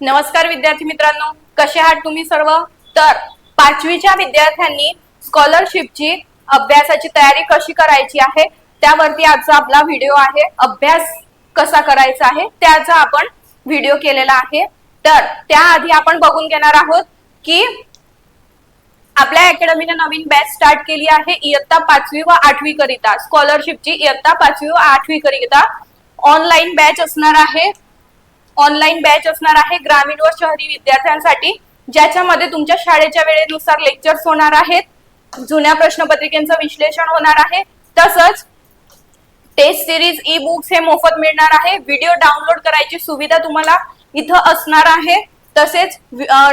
नमस्कार विद्यार्थी मित्रांनो कसे आहात तुम्ही सर्व? तर पाचवीच्या विद्यार्थ्यांनी स्कॉलरशिपची अभ्यासाची तयारी कशी करायची आहे? त्यावरती आजचा आपला व्हिडिओ आहे. अभ्यास कसा करायचा आहे? त्याचा आपण व्हिडिओ केलेला आहे. तर त्याआधी आपण बघून घेणार आहोत की आपल्या अकॅडमीने नवीन बॅच स्टार्ट केली आहे इयत्ता पाचवी व आठवी करिता. स्कॉलरशिपची इयत्ता पाचवी व आठवी करिता ऑनलाईन बॅच असणार आहे. ऑनलाईन बॅच असणार आहे ग्रामीण व शहरी विद्यार्थ्यांसाठी ज्याच्यामध्ये तुमच्या शाळेच्या वेळेनुसार लेक्चर्स होणार आहेत जुन्या प्रश्नपत्रिकेचं विश्लेषण होणार आहे तसंच टेस्ट सिरीज ई बुक्स हे मोफत मिळणार आहे व्हिडिओ डाउनलोड करायची सुविधा तुम्हाला इथं असणार आहे तसेच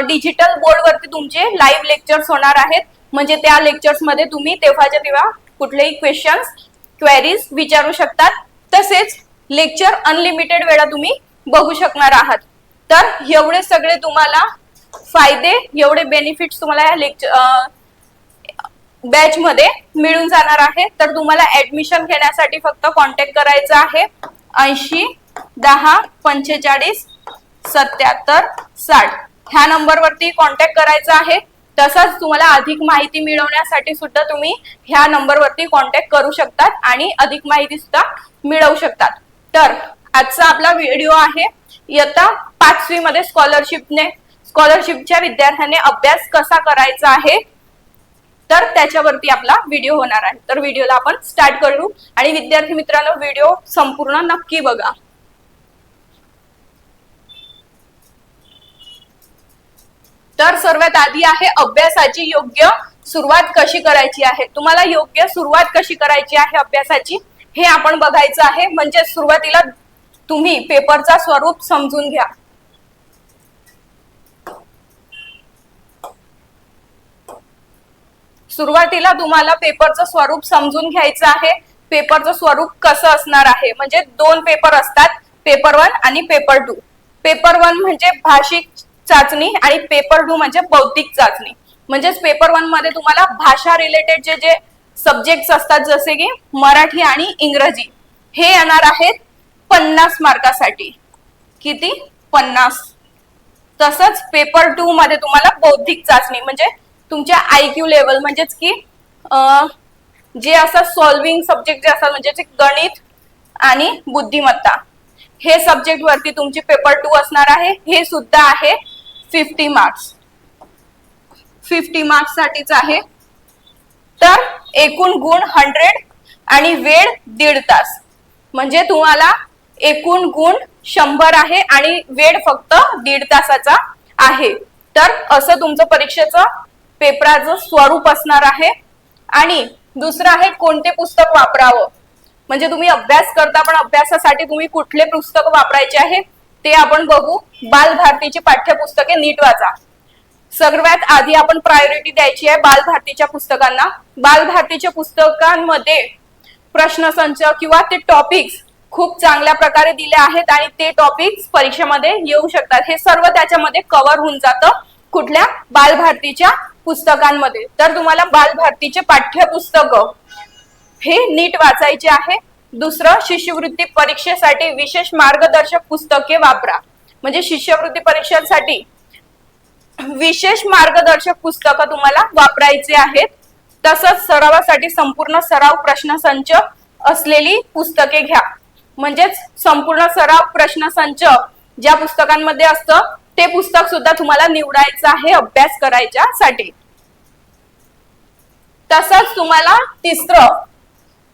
डिजिटल बोर्डवरती तुमचे लाईव्ह लेक्चर्स होणार आहेत म्हणजे त्या लेक्चर्समध्ये तुम्ही तेव्हाच्या तेव्हा कुठलेही क्वेश्चन्स क्वेरीज विचारू शकतात तसेच लेक्चर अनलिमिटेड वेळा तुम्ही बघू शकणार आहात. तर एवढे सगळे तुम्हाला फायदे एवढे बेनिफिट्स तुम्हाला या लेक्चर बॅच मध्ये मिळून जाणार आहे. तर तुम्हाला ऍडमिशन घेण्यासाठी फक्त कॉन्टॅक्ट करायचा आहे. ऐंशी दहा पंचेचाळीस सत्याहत्तर साठ. ह्या नंबरवरती कॉन्टॅक्ट करायचा आहे. तसंच तुम्हाला अधिक माहिती मिळवण्यासाठी सुद्धा तुम्ही ह्या नंबरवरती कॉन्टॅक्ट करू शकतात आणि अधिक माहिती सुद्धा मिळवू शकतात. तर आजचा आपला व्हिडिओ आहे. इयत्ता पाचवी मध्ये स्कॉलरशिपने स्कॉलरशिपच्या विद्यार्थ्यांनी अभ्यास कसा करायचा आहे? तर त्याच्यावरती आपला व्हिडिओ होणार आहे. तर व्हिडिओला आपण स्टार्ट करू. आणि विद्यार्थी मित्रांनो व्हिडिओ संपूर्ण नक्की बघा. तर सर्वात आधी आहे अभ्यासाची योग्य सुरुवात कशी करायची आहे? तुम्हाला योग्य सुरुवात कशी करायची आहे अभ्यासाची? हे आपण बघायचं आहे. म्हणजे सुरुवातीला तुम्ही पेपरचा स्वरूप समजून घ्या. सुरुवातीला तुम्हाला पेपरचं स्वरूप समजून घ्यायचं आहे. पेपरचं स्वरूप कसं असणार आहे? म्हणजे दोन पेपर असतात पेपर वन आणि पेपर टू. पेपर वन म्हणजे भाषिक चाचणी आणि पेपर टू म्हणजे बौद्धिक चाचणी. म्हणजेच पेपर वनमध्ये तुम्हाला भाषा रिलेटेड जे जे सब्जेक्ट असतात जसे की मराठी आणि इंग्रजी हे येणार आहेत पन्नास मार्कासाठी. किती? पन्नास. तसंच पेपर टू मध्ये तुम्हाला बौद्धिक चाचणी म्हणजे तुमच्या आय क्यू लेवल म्हणजेच की जे असं सॉल्विंग सब्जेक्ट जे असतात म्हणजे गणित आणि बुद्धिमत्ता. हे सब्जेक्ट वरती तुमची पेपर टू असणार आहे. हे सुद्धा आहे फिफ्टी मार्क्स फिफ्टी मार्क्स साठीच आहे. तर एकूण गुण हंड्रेड आणि वेळ दीड तास. म्हणजे तुम्हाला एकूण गुण शंभर आहे आणि वेळ फक्त दीड तासाचा आहे. तर असं तुमचं परीक्षेचं पेपराचं स्वरूप असणार आहे. आणि दुसरं आहे कोणते पुस्तक वापरावं? म्हणजे तुम्ही अभ्यास करता पण अभ्यासासाठी तुम्ही कुठले पुस्तक वापरायचे आहे ते आपण बघू. बालभारतीची पाठ्यपुस्तके नीट वाचा. सर्वात आधी आपण प्रायोरिटी द्यायची आहे बालभारतीच्या पुस्तकांना. बालभारतीच्या पुस्तकांमध्ये प्रश्नसंच किंवा ते टॉपिक्स खूप चांगल्या प्रकारे दिले आहेत आणि ते टॉपिक्स परीक्षेमध्ये येऊ शकतात. हे सर्व त्याच्यामध्ये कव्हर होऊन जातं कुठल्या बालभारतीच्या पुस्तकांमध्ये. तर तुम्हाला बालभारतीचे पाठ्यपुस्तक हे नीट वाचायचे आहे. दुसरं शिष्यवृत्ती परीक्षेसाठी विशेष मार्गदर्शक पुस्तके वापरा. म्हणजे शिष्यवृत्ती परीक्षांसाठी विशेष मार्गदर्शक पुस्तकं तुम्हाला वापरायचे आहेत. तसंच सरावासाठी संपूर्ण सराव प्रश्नसंच असलेली पुस्तके घ्या. म्हणजेच संपूर्ण सराव प्रश्नसंच ज्या पुस्तकांमध्ये असतं ते पुस्तक सुद्धा तुम्हाला निवडायचं आहे अभ्यास करायच्यासाठी. तसंच तुम्हाला तिसरं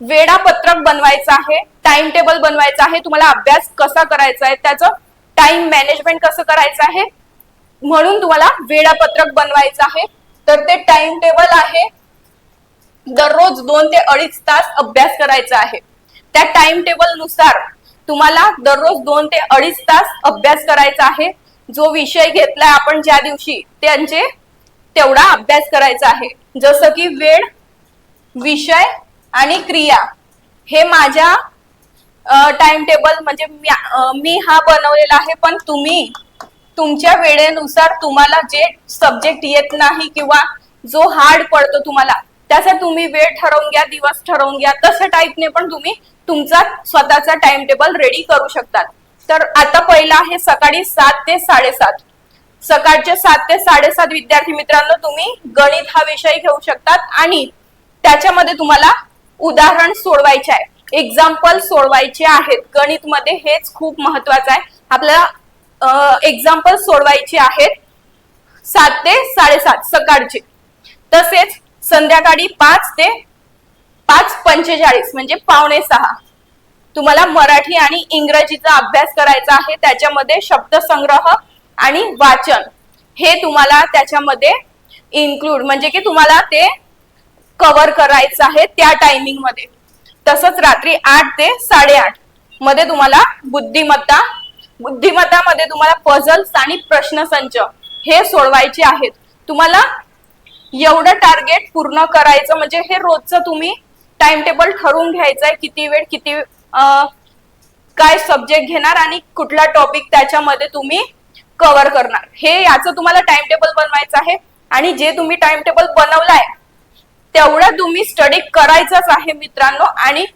वेळापत्रक बनवायचं आहे टाइम टेबल बनवायचं आहे तुम्हाला अभ्यास कसा करायचा आहे त्याचं टाइम मॅनेजमेंट कसं करायचं आहे म्हणून तुम्हाला वेळापत्रक बनवायचं आहे. तर ते टाइम टेबल आहे. दररोज दोन ते अडीच तास अभ्यास करायचा आहे. त्या टाइम टेबलनुसार तुम्हाला दररोज दोन ते अडीच तास अभ्यास करायचा आहे. जो विषय घेतलाय आपण ज्या दिवशी त्यांचे तेवढा अभ्यास करायचा आहे. जसं की वेळ विषय आणि क्रिया हे माझ्या टाइम टेबल म्हणजे मी हा बनवलेला आहे. पण तुम्ही तुमच्या वेळेनुसार तुम्हाला जे सब्जेक्ट येत नाही किंवा जो हार्ड पडतो तुम्हाला त्याचा तुम्ही वेळ ठरवून घ्या दिवस ठरवून घ्या. तशा टाईपने पण तुम्ही तुमचा स्वतःचा टाइम टेबल रेडी करू शकतात. तर आता पहिला आहे सकाळी सात ते साडेसात. सकाळचे सात ते साडेसात विद्यार्थी मित्रांनो तुम्ही गणित हा विषय घेऊ शकतात आणि त्याच्यामध्ये तुम्हाला उदाहरण सोडवायचे आहे. एक्झाम्पल सोडवायचे आहेत. गणित मध्ये हेच खूप महत्वाचं आहे. आपल्याला एक्झाम्पल सोडवायचे आहेत सात ते साडेसात सकाळचे. तसेच संध्याकाळी पाच ते पाच पंचेचाळीस म्हणजे पावणे सहा. तुम्हाला मराठी आणि इंग्रजीचा अभ्यास करायचा आहे त्याच्यामध्ये शब्दसंग्रह आणि वाचन हे तुम्हाला त्याच्यामध्ये इन्क्लूड म्हणजे की तुम्हाला ते कव्हर करायचं आहे त्या टायमिंगमध्ये. तसंच रात्री आठ ते साडेआठमध्ये तुम्हाला बुद्धिमत्ता बुद्धिमत्तामध्ये तुम्हाला पझल्स आणि प्रश्नसंच हे सोडवायचे आहेत. तुम्हाला एवढं टार्गेट पूर्ण करायचं म्हणजे हे रोजचं तुम्ही टाइम टेबल ठरवून घ्यायचं आहे किती वेळ किती काय सब्जेक्ट घेणार आणि कुठला टॉपिक त्याच्यामध्ये तुम्ही कव्हर करणार. हे याचं तुम्हाला टाइम टेबल बनवायचं आहे. आणि जे तुम्ही टाइम टेबल बनवलाय तेवढं तुम्ही स्टडी करायचंच आहे मित्रांनो. आणि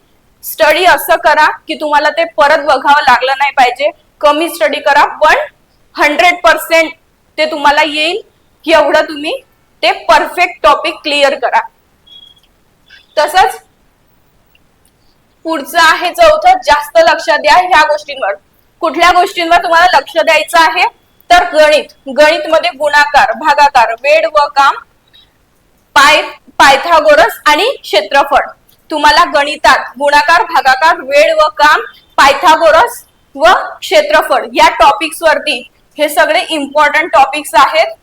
स्टडी असं करा की तुम्हाला ते परत बघावं लागलं नाही पाहिजे. कमी स्टडी करा पण हंड्रेड पर्सेंट ते तुम्हाला येईल. एवढं तुम्ही ते परफेक्ट टॉपिक क्लिअर करा. तसंच पुढचं आहे चौथं जास्त लक्ष द्या ह्या गोष्टींवर. कुठल्या गोष्टींवर तुम्हाला लक्ष द्यायचं आहे? तर गणित. गणित मध्ये गुणाकार भागाकार वेळ व काम पाय पायथागोरस आणि क्षेत्रफळ. तुम्हाला गणितात गुणाकार भागाकार वेळ व काम पायथागोरस व क्षेत्रफळ या टॉपिक्स वरती हे सगळे इम्पॉर्टंट टॉपिक्स आहेत.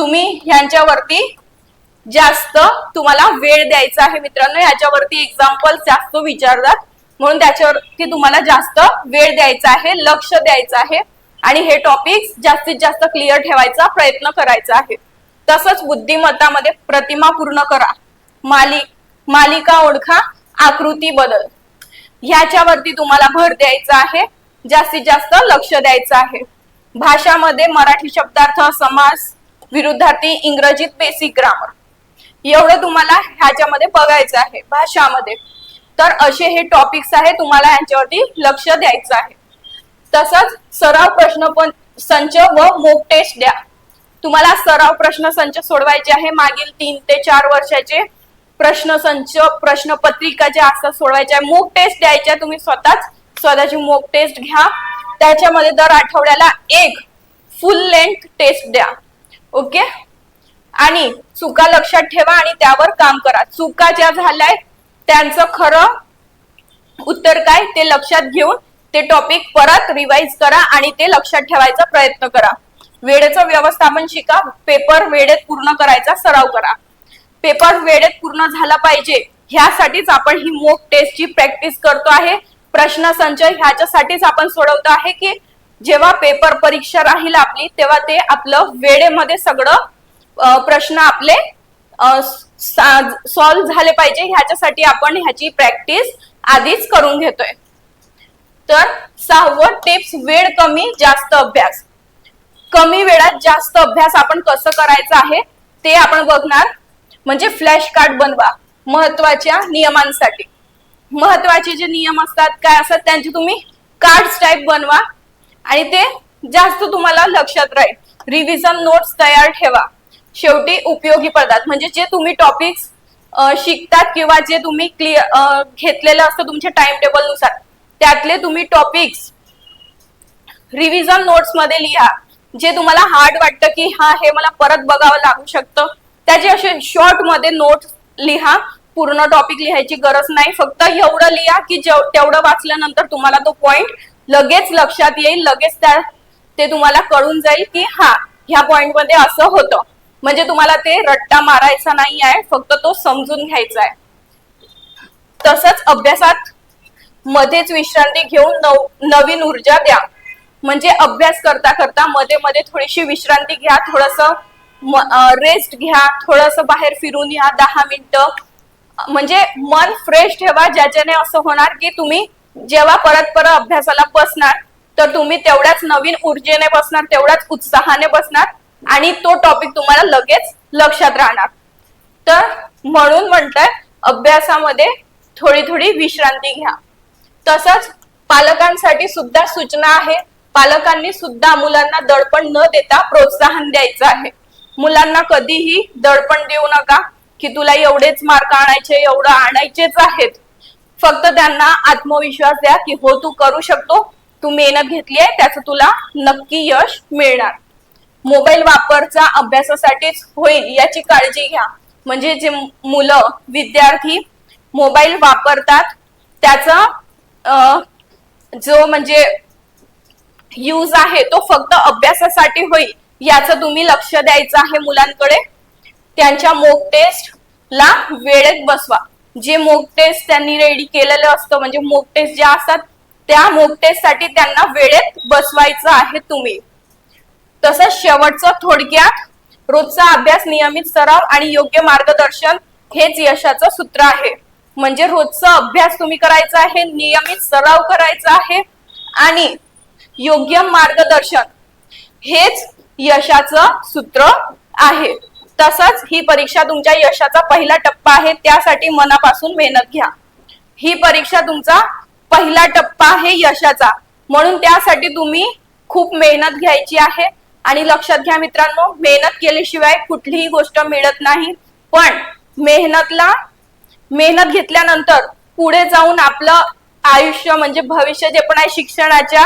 तुम्ही ह्यांच्यावरती जास्त तुम्हाला वेळ द्यायचा आहे मित्रांनो. याच्यावरती एक्झाम्पल जास्त विचारतात. म्हणून त्याच्यावरती तुम्हाला जास्त वेळ द्यायचा आहे लक्ष द्यायचं आहे. आणि हे टॉपिक्स जास्तीत जास्त क्लिअर ठेवायचा प्रयत्न करायचा आहे. तसंच बुद्धिमत्तामध्ये प्रतिमा पूर्ण करा. मालिक मालिका ओळखा आकृती बदल. ह्याच्यावरती तुम्हाला भर द्यायचा आहे जास्तीत जास्त लक्ष द्यायचं आहे. भाषामध्ये मराठी शब्दार्थ समास विरुद्धार्थी इंग्रजीत बेसिक ग्रामर एवढं तुम्हाला ह्याच्यामध्ये बघायचं आहे भाषामध्ये. तर असे हे टॉपिक्स आहे तुम्हाला यांच्यावरती लक्ष द्यायचं आहे. तसंच सराव प्रश्न पण संच व मोक टेस्ट द्या. तुम्हाला सराव प्रश्न संच सोडवायचे आहे मागील तीन ते चार वर्षाचे प्रश्न संच प्रश्नपत्रिका ज्या असतात सोडवायच्या आहे. मोक टेस्ट द्यायच्या तुम्ही स्वतःच स्वतःची मोक टेस्ट घ्या. त्याच्यामध्ये दर आठवड्याला एक फुल लेंथ टेस्ट द्या. ओके? आणि चुका लक्षात ठेवा आणि त्यावर काम करा. चुका ज्या झाल्याय त्यांचं खरं उत्तर काय? ते लक्षात घेऊन ते टॉपिक परत रिवाइज करा आणि ते लक्षात ठेवायचा प्रयत्न करा. वेळेचं व्यवस्थापन शिका. पेपर वेळेत पूर्ण करायचा सराव करा. पेपर वेळेत पूर्ण झाला पाहिजे. ह्यासाठीच आपण ही मोक टेस्टची प्रॅक्टिस करतो आहे. प्रश्न संचय ह्याच्यासाठीच आपण सोडवतो आहे की जेव्हा पेपर परीक्षा राहील आपली तेव्हा ते आपलं वेळेमध्ये सगळं प्रश्न आपले सॉल्व्ह झाले पाहिजे. ह्याच्यासाठी आपण ह्याची प्रॅक्टिस आधीच करून घेतोय. तर सहावं टिप्स वेळ कमी जास्त अभ्यास. कमी वेळात जास्त अभ्यास आपण कसं करायचं आहे ते आपण बघणार. म्हणजे फ्लॅश कार्ड बनवा महत्त्वाच्या नियमांसाठी. महत्त्वाचे जे नियम असतात काय असतात त्यांचे तुम्ही कार्ड टाईप बनवा. आणि ते जास्त तुम्हाला लक्षात राहील. रिव्हिजन नोट्स तयार ठेवा. शेवटी उपयोगी पडतात. म्हणजे जे तुम्ही टॉपिक्स शिकतात किंवा जे तुम्ही क्लिअर घेतलेलं असतं तुमच्या टाइम टेबलनुसार त्यातले तुम्ही टॉपिक्स रिव्हिजन नोट्समध्ये लिहा. जे तुम्हाला हार्ड वाटतं की हा हे मला परत बघावं लागू शकतं. त्याचे असे शॉर्टमध्ये नोट्स लिहा. पूर्ण टॉपिक लिहायची गरज नाही. फक्त एवढं लिहा की जेव- तेवढं वाचल्यानंतर तुम्हाला तो पॉइंट लगेच लक्षात येईल लगेच त्या ते तुम्हाला कळून जाईल की हा ह्या पॉइंटमध्ये असं होतं. म्हणजे तुम्हाला ते रट्टा मारायचा नाही आहे फक्त तो समजून घ्यायचा आहे. तसंच अभ्यासात मध्येच विश्रांती घेऊन नव नवीन ऊर्जा द्या. म्हणजे अभ्यास करता करता मध्ये मध्ये थोडीशी विश्रांती घ्या थोडस रेस्ट घ्या थोडस बाहेर फिरून या दहा मिनिटं. म्हणजे मन फ्रेश ठेवा ज्याच्याने असं होणार की तुम्ही जेव्हा परत परत अभ्यासाला बसणार तर तुम्ही तेवढ्याच नवीन ऊर्जेने बसणार तेवढ्याच उत्साहाने बसणार आणि तो टॉपिक तुम्हाला लगेच लक्षात राहणार. तर म्हणून म्हणताय अभ्यासामध्ये थोडी थोडी विश्रांती घ्या. तसंच पालकांसाठी सुद्धा सूचना आहे. पालकांनी सुद्धा मुलांना दडपण न देता प्रोत्साहन द्यायचं आहे. मुलांना कधीही दडपण देऊ नका की तुला एवढेच मार्क आणायचे एवढं आणायचेच आहेत. फक्त त्यांना आत्मविश्वास द्या की हो तू करू शकतो. तू मेहनत घेतली आहे त्याचं तुला नक्की यश मिळणार. मोबाईल वापरचा अभ्यासासाठीच होईल याची काळजी घ्या. म्हणजे जे मुलं विद्यार्थी मोबाईल वापरतात त्याचा जो म्हणजे यूज आहे तो फक्त अभ्यासासाठी होईल याचं तुम्ही लक्ष द्यायचं आहे मुलांकडे. त्यांच्या मोक टेस्ट ला वेळेत बसवा. जे मोक टेस्ट त्यांनी रेडी केलेलं असतं म्हणजे मोक टेस्ट ज्या असतात त्या मोक टेस्टसाठी त्यांना वेळेत बसवायचं आहे तुम्ही. तसंच शेवटचं थोडक्यात रोजचा अभ्यास नियमित सराव आणि योग्य मार्गदर्शन हेच यशाचं सूत्र आहे. म्हणजे रोजचा अभ्यास तुम्ही करायचा आहे नियमित सराव करायचा आहे आणि योग्य मार्गदर्शन हेच यशाचं सूत्र आहे. तसंच ही परीक्षा तुमच्या यशाचा पहिला टप्पा आहे त्यासाठी मनापासून मेहनत घ्या. ही परीक्षा तुमचा पहिला टप्पा आहे यशाचा. म्हणून त्यासाठी तुम्ही खूप मेहनत घ्यायची आहे. आणि लक्षात घ्या मित्रांनो मेहनत केल्याशिवाय कुठलीही गोष्ट मिळत नाही. पण मेहनतला मेहनत घेतल्यानंतर पुढे जाऊन आपलं आयुष्य म्हणजे भविष्य जे पण आहे शिक्षणाच्या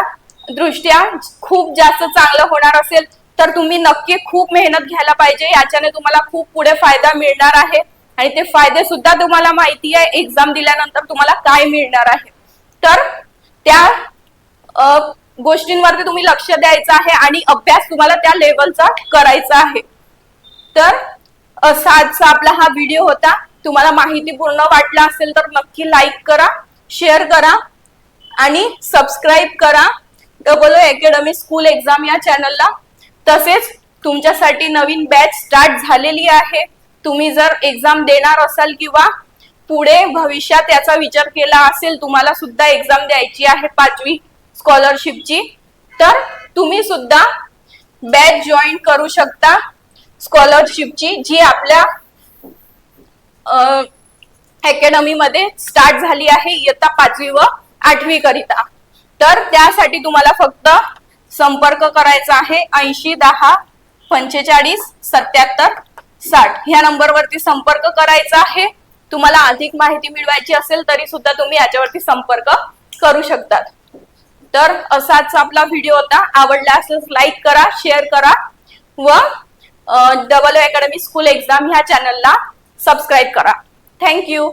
दृष्ट्या खूप जास्त चांगलं होणार असेल. तर तुम्ही नक्की खूप मेहनत घ्यायला पाहिजे. याच्याने तुम्हाला खूप पुढे फायदा मिळणार आहे. आणि ते फायदे सुद्धा तुम्हाला माहिती आहे. एक्झाम दिल्यानंतर तुम्हाला काय मिळणार आहे. तर त्या गोष्टींवरती तुम्ही लक्ष द्यायचं आहे आणि अभ्यास तुम्हाला त्या लेवलचा करायचा आहे. तर असा आजचा आपला हा व्हिडिओ होता. तुम्हाला माहिती पूर्ण वाटला असेल तर नक्की लाईक करा शेअर करा आणि सबस्क्राईब करा. डबल अकॅडमी स्कूल एक्झाम या चॅनलला तसेच तुमच्यासाठी नवीन बॅच स्टार्ट झालेली आहे. तुम्ही जर एक्झाम देणार असाल किंवा पुढे भविष्यात याचा विचार केला असेल तुम्हाला सुद्धा एक्झाम द्यायची आहे पाचवी स्कॉलरशिपची तर तुम्ही सुद्धा बॅच जॉईन करू शकता स्कॉलरशिपची जी आपल्या अकॅडमी मध्ये स्टार्ट झाली आहे इयत्ता पाचवी व आठवी करिता. तर त्यासाठी तुम्हाला फक्त संपर्क करायचा आहे ऐंशी दहा पंचेचाळीस सत्याहत्तर साठ. ह्या नंबरवरती संपर्क करायचा आहे. तुम्हाला अधिक माहिती मिळवायची असेल तरी सुद्धा तुम्ही याच्यावरती संपर्क करू शकतात. तर असाच आपला व्हिडिओ होता. आवडला असेल लाईक करा शेअर करा व डबल अकॅडमी स्कूल एक्झाम ह्या चॅनलला सबस्क्राईब करा. थँक्यू